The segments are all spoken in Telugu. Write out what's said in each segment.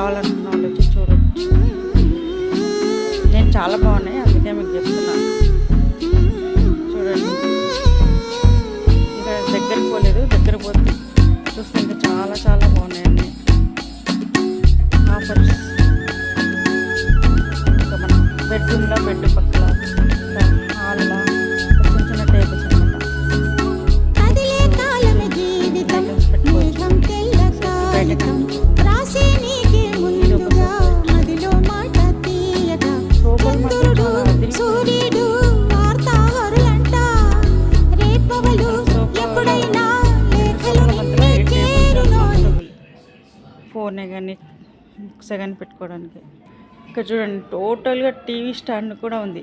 కావాలనుకున్న వాళ్ళు వచ్చి చూడొచ్చు నేను చాలా బాగున్నాయి అందుకే మీకు చెప్తున్నాను చూడండి. ఇంకా దగ్గరికి పోలేదు దగ్గర పోతే చూస్తే ఇంకా చాలా చాలా బాగున్నాయండి. ఆఫర్స్ ఇంకా మన బెడ్రూమ్లో బెడ్ పక్కల హాల్లో చిన్న చిన్న టేబుల్స్ అనమాట కాలమే ఫోనే కానీ మిక్సర్ కానీ పెట్టుకోవడానికి. ఇక్కడ చూడండి టోటల్గా టీవీ స్టాండ్ కూడా ఉంది.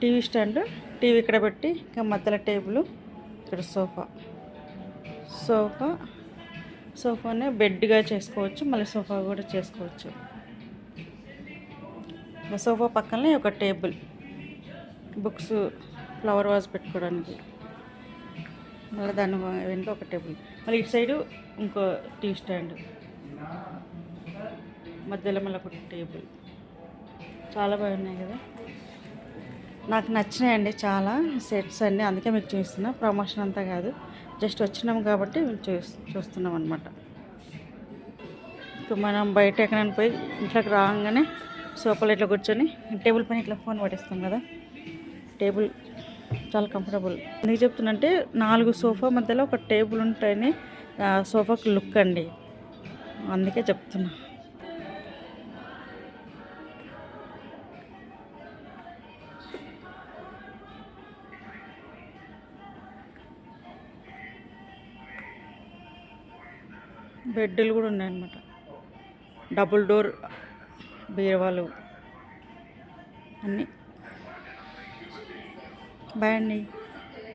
టీవీ స్టాండ్ టీవీ ఇక్కడ పెట్టి ఇంకా మధ్యలో టేబుల్ ఇక్కడ సోఫా. సోఫా సోఫానే బెడ్గా చేసుకోవచ్చు మళ్ళీ సోఫా కూడా చేసుకోవచ్చు. సోఫా పక్కనే ఒక టేబుల్ బుక్స్ ఫ్లవర్ వాజ్ పెట్టుకోవడానికి. మళ్ళీ దాని వెనుక ఒక టేబుల్. మళ్ళీ ఇటు సైడు ఇంకో టీ స్టాండ్. మధ్యలో మళ్ళీ ఒక టేబుల్. చాలా బాగున్నాయి కదా? నాకు నచ్చినాయండి చాలా సెట్స్ అన్నీ అందుకే మీకు చూస్తున్నా. ప్రమోషన్ అంతా కాదు. జస్ట్ వచ్చినాం కాబట్టి మేము చూ చూస్తున్నాం అనమాట ఇప్పుడు మనం బయట ఎక్కడానికి పోయి ఇంట్లోకి రాగానే సోఫాలో ఇట్లా కూర్చొని టేబుల్ పైన ఇట్లా ఫోన్ పడేస్తాం కదా? టేబుల్ చాలా కంఫర్టబుల్. ఎందుకు చెప్తున్నంటే నాలుగు సోఫా మధ్యలో ఒక టేబుల్ ఉంటేనే సోఫాకు సోఫాకి లుక్ అండి. అందుకే చెప్తున్నా. బెడ్లు కూడా ఉన్నాయన్నమాట. డబుల్ డోర్ బీరవాలు అన్నీ. బాయ్ అండి.